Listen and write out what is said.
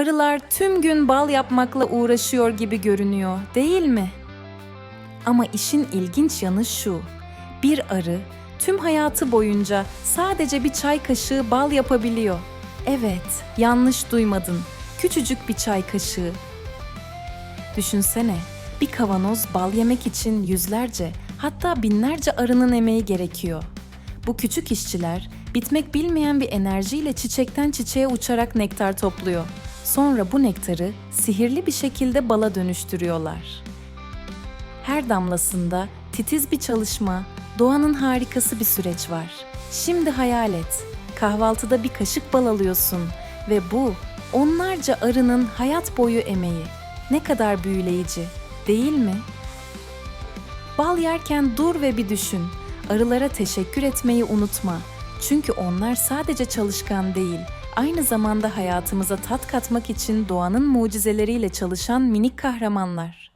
arılar tüm gün bal yapmakla uğraşıyor gibi görünüyor, değil mi? Ama işin ilginç yanı şu. Bir arı tüm hayatı boyunca sadece bir çay kaşığı bal yapabiliyor. Evet, yanlış duymadın. Küçücük bir çay kaşığı. Düşünsene, bir kavanoz bal yemek için yüzlerce, hatta binlerce arının emeği gerekiyor. Bu küçük işçiler bitmek bilmeyen bir enerjiyle çiçekten çiçeğe uçarak nektar topluyor. Sonra bu nektarı sihirli bir şekilde bala dönüştürüyorlar. Her damlasında titiz bir çalışma, doğanın harikası bir süreç var. Şimdi hayal et. Kahvaltıda bir kaşık bal alıyorsun ve bu onlarca arının hayat boyu emeği. Ne kadar büyüleyici, değil mi? Bal yerken dur ve bir düşün. Arılara teşekkür etmeyi unutma. Çünkü onlar sadece çalışkan değil, aynı zamanda hayatımıza tat katmak için doğanın mucizeleriyle çalışan minik kahramanlar.